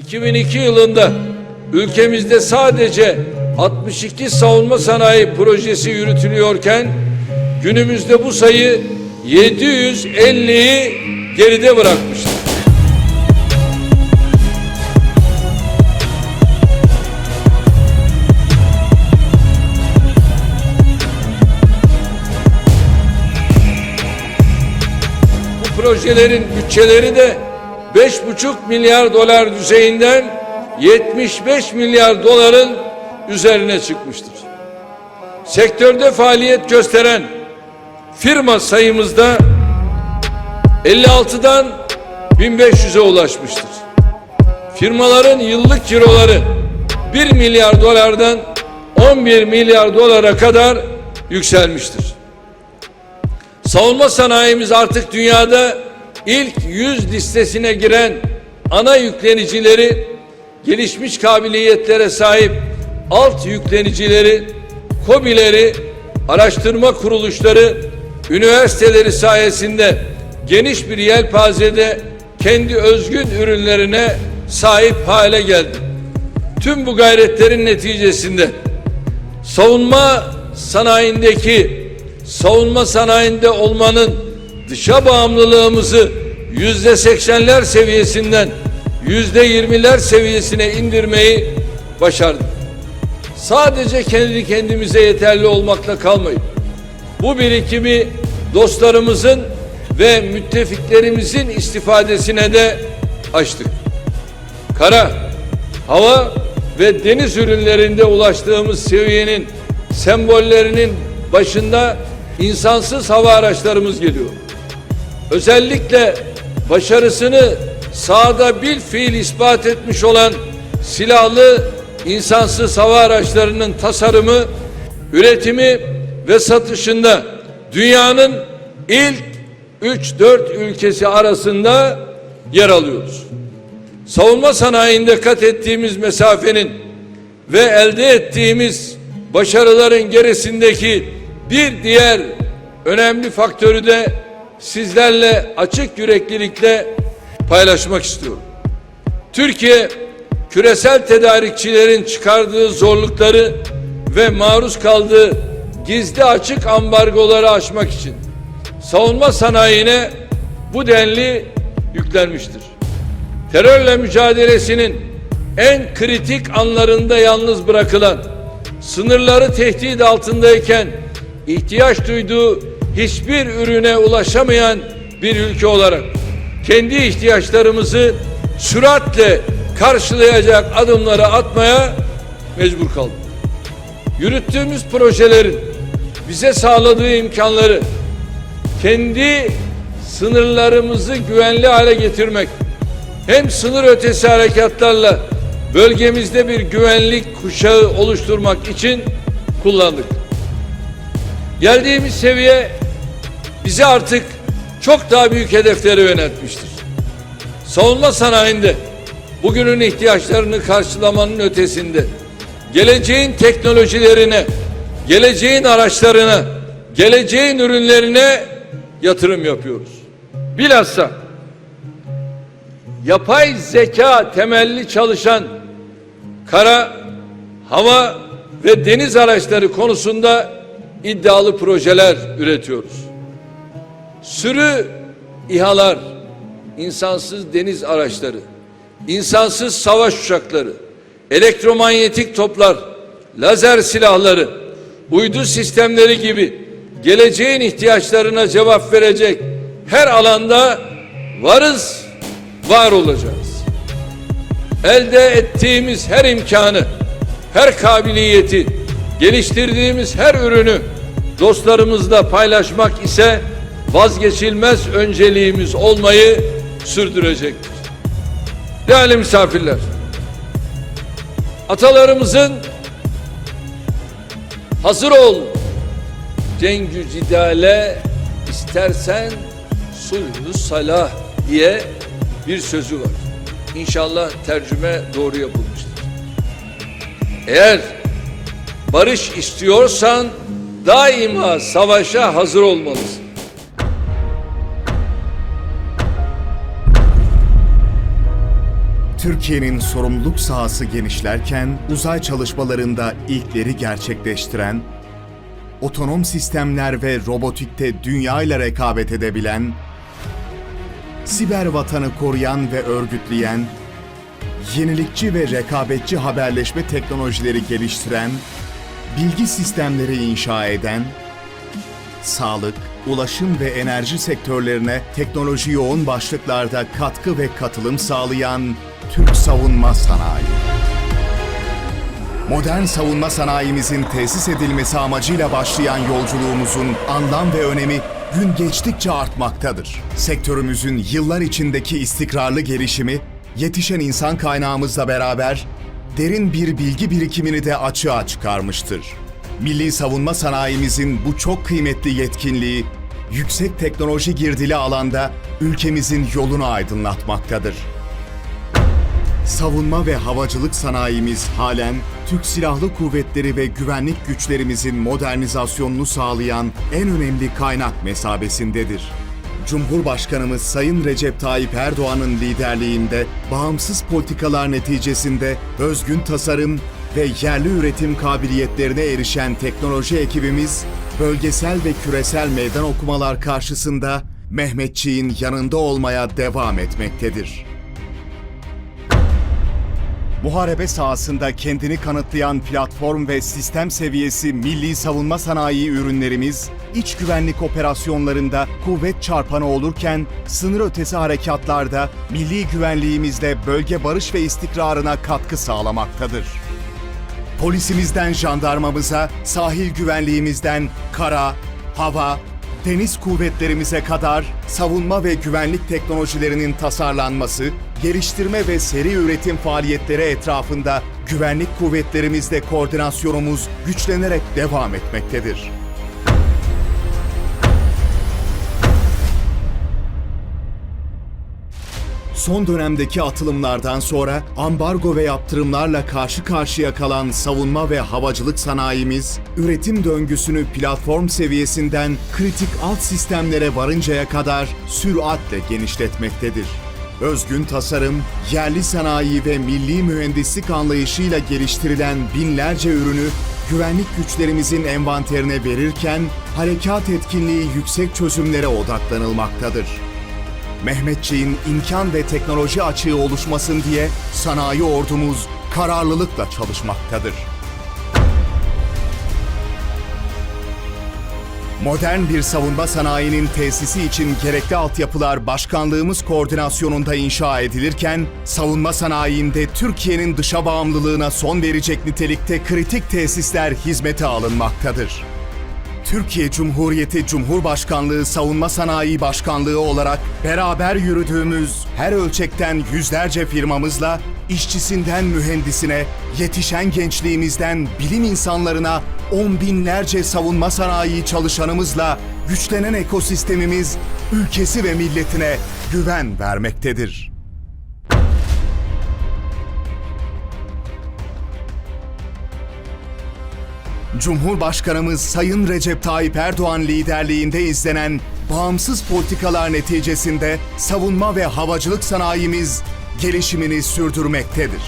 2002 yılında ülkemizde sadece 62 savunma sanayi projesi yürütülüyorken günümüzde bu sayı 750'yi geride bırakmıştır. Bu projelerin bütçeleri de 5,5 milyar dolar düzeyinden 75 milyar doların üzerine çıkmıştır. Sektörde faaliyet gösteren firma sayımızda 56'dan 1500'e ulaşmıştır. Firmaların yıllık ciroları 1 milyar dolardan 11 milyar dolara kadar yükselmiştir. Savunma sanayimiz artık dünyada ilk 100 listesine giren ana yüklenicileri, gelişmiş kabiliyetlere sahip alt yüklenicileri, KOBİ'leri, araştırma kuruluşları, üniversiteleri sayesinde geniş bir yelpazede kendi özgün ürünlerine sahip hale geldi. Tüm bu gayretlerin neticesinde savunma sanayindeki savunma sanayinde olmanın dışa bağımlılığımızı yüzde seksenler seviyesinden yüzde yirmiler seviyesine indirmeyi başardık. Sadece kendi kendimize yeterli olmakla kalmayıp bu birikimi dostlarımızın ve müttefiklerimizin istifadesine de açtık. Kara, hava ve deniz ürünlerinde ulaştığımız seviyenin sembollerinin başında insansız hava araçlarımız geliyor. Özellikle başarısını sahada bil fiil ispat etmiş olan silahlı insansız hava araçlarının tasarımı, üretimi ve satışında dünyanın ilk 3-4 ülkesi arasında yer alıyoruz. Savunma sanayinde kat ettiğimiz mesafenin ve elde ettiğimiz başarıların gerisindeki bir diğer önemli faktörü de sizlerle açık yüreklilikle paylaşmak istiyorum. Türkiye küresel tedarikçilerin çıkardığı zorlukları ve maruz kaldığı gizli açık ambargoları aşmak için savunma sanayine bu denli yüklenmiştir. Terörle mücadelesinin en kritik anlarında yalnız bırakılan, sınırları tehdit altındayken ihtiyaç duyduğu hiçbir ürüne ulaşamayan bir ülke olarak kendi ihtiyaçlarımızı süratle karşılayacak adımları atmaya mecbur kaldık. Yürüttüğümüz projelerin bize sağladığı imkanları kendi sınırlarımızı güvenli hale getirmek hem sınır ötesi harekatlarla bölgemizde bir güvenlik kuşağı oluşturmak için kullandık. Geldiğimiz seviye bize artık çok daha büyük hedeflere yöneltmiştir. Savunma sanayinde bugünün ihtiyaçlarını karşılamanın ötesinde geleceğin teknolojilerine, geleceğin araçlarına, geleceğin ürünlerine yatırım yapıyoruz. Bilhassa yapay zeka temelli çalışan kara, hava ve deniz araçları konusunda iddialı projeler üretiyoruz. Sürü İHA'lar, insansız deniz araçları, insansız savaş uçakları, elektromanyetik toplar, lazer silahları, uydu sistemleri gibi geleceğin ihtiyaçlarına cevap verecek her alanda varız, var olacağız. Elde ettiğimiz her imkanı, her kabiliyeti, geliştirdiğimiz her ürünü dostlarımızla paylaşmak ise vazgeçilmez önceliğimiz olmayı sürdürecektir. Değerli misafirler, atalarımızın hazır ol cengü cidale istersen sulhü salah diye bir sözü var. İnşallah tercüme doğru yapılmıştır. Eğer barış istiyorsan daima savaşa hazır olmalısın. Türkiye'nin sorumluluk sahası genişlerken uzay çalışmalarında ilkleri gerçekleştiren, otonom sistemler ve robotikte dünya ile rekabet edebilen, siber vatanı koruyan ve örgütleyen, yenilikçi ve rekabetçi haberleşme teknolojileri geliştiren, bilgi sistemleri inşa eden, sağlık, ulaşım ve enerji sektörlerine teknoloji yoğun başlıklarda katkı ve katılım sağlayan Türk Savunma Sanayi. Modern savunma sanayimizin tesis edilmesi amacıyla başlayan yolculuğumuzun anlam ve önemi gün geçtikçe artmaktadır. Sektörümüzün yıllar içindeki istikrarlı gelişimi, yetişen insan kaynağımızla beraber derin bir bilgi birikimini de açığa çıkarmıştır. Milli savunma sanayimizin bu çok kıymetli yetkinliği, yüksek teknoloji girdili alanda ülkemizin yolunu aydınlatmaktadır. Savunma ve havacılık sanayimiz halen Türk Silahlı Kuvvetleri ve güvenlik güçlerimizin modernizasyonunu sağlayan en önemli kaynak mesabesindedir. Cumhurbaşkanımız Sayın Recep Tayyip Erdoğan'ın liderliğinde bağımsız politikalar neticesinde özgün tasarım ve yerli üretim kabiliyetlerine erişen teknoloji ekibimiz bölgesel ve küresel meydan okumalar karşısında Mehmetçiğin yanında olmaya devam etmektedir. Muharebe sahasında kendini kanıtlayan platform ve sistem seviyesi milli savunma sanayi ürünlerimiz, iç güvenlik operasyonlarında kuvvet çarpanı olurken sınır ötesi harekatlarda milli güvenliğimizle bölge barış ve istikrarına katkı sağlamaktadır. Polisimizden jandarmamıza, sahil güvenliğimizden kara, hava, deniz kuvvetlerimize kadar savunma ve güvenlik teknolojilerinin tasarlanması, geliştirme ve seri üretim faaliyetleri etrafında güvenlik kuvvetlerimizle koordinasyonumuz güçlenerek devam etmektedir. Son dönemdeki atılımlardan sonra ambargo ve yaptırımlarla karşı karşıya kalan savunma ve havacılık sanayimiz, üretim döngüsünü platform seviyesinden kritik alt sistemlere varıncaya kadar süratle genişletmektedir. Özgün tasarım, yerli sanayi ve milli mühendislik anlayışıyla geliştirilen binlerce ürünü güvenlik güçlerimizin envanterine verirken harekat etkinliği yüksek çözümlere odaklanılmaktadır. Mehmetçiğin imkan ve teknoloji açığı oluşmasın diye sanayi ordumuz kararlılıkla çalışmaktadır. Modern bir savunma sanayinin tesisi için gerekli altyapılar başkanlığımız koordinasyonunda inşa edilirken, savunma sanayinde Türkiye'nin dışa bağımlılığına son verecek nitelikte kritik tesisler hizmete alınmaktadır. Türkiye Cumhuriyeti Cumhurbaşkanlığı Savunma Sanayi Başkanlığı olarak beraber yürüdüğümüz her ölçekten yüzlerce firmamızla işçisinden mühendisine, yetişen gençliğimizden bilim insanlarına on binlerce savunma sanayi çalışanımızla güçlenen ekosistemimiz ülkesi ve milletine güven vermektedir. Cumhurbaşkanımız Sayın Recep Tayyip Erdoğan liderliğinde izlenen bağımsız politikalar neticesinde savunma ve havacılık sanayimiz gelişimini sürdürmektedir.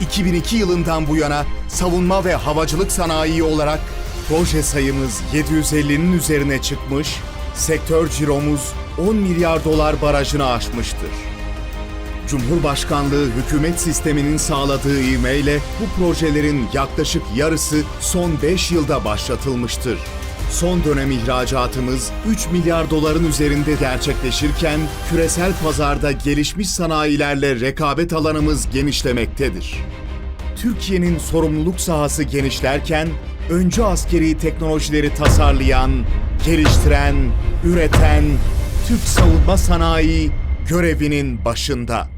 2002 yılından bu yana savunma ve havacılık sanayi olarak proje sayımız 750'nin üzerine çıkmış, sektör ciromuz 10 milyar dolar barajını aşmıştır. Cumhurbaşkanlığı hükümet sisteminin sağladığı ivmeyle bu projelerin yaklaşık yarısı son 5 yılda başlatılmıştır. Son dönem ihracatımız 3 milyar doların üzerinde gerçekleşirken küresel pazarda gelişmiş sanayilerle rekabet alanımız genişlemektedir. Türkiye'nin sorumluluk sahası genişlerken öncü askeri teknolojileri tasarlayan, geliştiren, üreten Türk savunma sanayi görevinin başında.